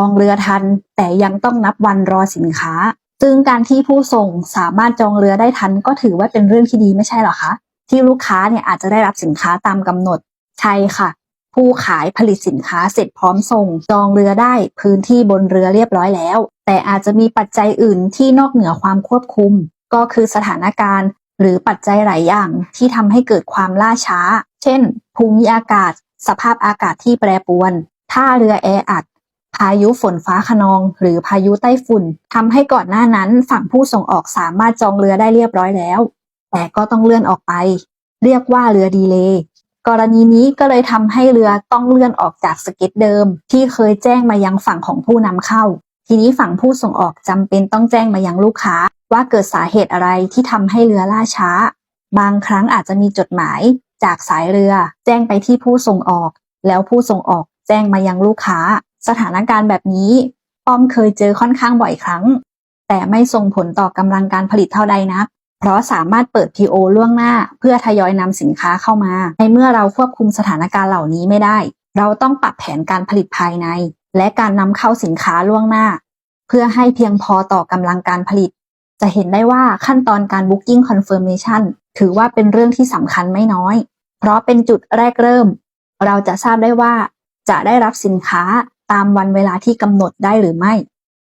จองเรือทัน แต่ยังต้องนับวันรอสินค้า ซึ่งการที่ผู้ส่งสามารถจองเรือได้ทัน ก็ถือว่าเป็นเรื่องที่ดีไม่ใช่หรอคะ ที่ลูกค้าเนี่ยอาจจะได้รับสินค้าตามกำหนด ใช่ค่ะ ผู้ขายผลิตสินค้าเสร็จพร้อมส่ง จองเรือได้พื้นที่บนเรือเรียบร้อยแล้ว แต่อาจจะมีปัจจัยอื่นที่นอกเหนือความควบคุม ก็คือสถานการณ์ หรือปัจจัยหลายอย่างที่ทำให้เกิดความล่าช้า เช่น ภูมิอากาศ สภาพอากาศที่แปรปรวนท่าเรือแออัด พายุฝนฟ้าคะนอง หรือพายุไต้ฝุ่นทำให้ก่อนหน้านั้นฝั่งผู้ส่งออกสามารถจองเรือได้เรียบร้อยแล้ว แต่ก็ต้องเลื่อนออกไป เรียกว่าเรือดีเลย์กรณีนี้ก็เลยทำให้เรือต้องเลื่อนออกจากสเก็ตเดิม ที่เคยแจ้งมายังฝั่งของผู้นำเข้า ทีนี้ฝั่งผู้ส่งออกจำเป็นต้องแจ้งมายังลูกค้า ว่าเกิดสาเหตุอะไรที่ทำให้เรือล่าช้า บางครั้งอาจจะมีจดหมาย จากสายเรือ แจ้งไปที่ผู้ส่งออก แล้วผู้ส่งออกแจ้งมายังลูกค้า สถานการณ์แบบนี้อ้อมเคยเจอค่อนข้างบ่อยครั้ง แต่ไม่ส่งผลต่อกำลังการผลิตเท่าใดนัก เพราะสามารถเปิด PO ล่วงหน้า เพื่อทยอยนำสินค้าเข้ามา ในเมื่อเราควบคุมสถานการณ์เหล่านี้ไม่ได้ เราต้องปรับแผนการผลิตภายใน และการนำเข้าสินค้าล่วงหน้า เพื่อให้เพียงพอต่อกำลังการผลิต จะเห็นได้ว่าขั้นตอนการ Booking Confirmation ถือว่าเป็นเรื่องที่สำคัญไม่น้อย เพราะเป็นจุดแรกเริ่ม เราจะทราบได้ว่าจะได้รับสินค้า ตามวันเวลาที่กำหนดได้หรือไม่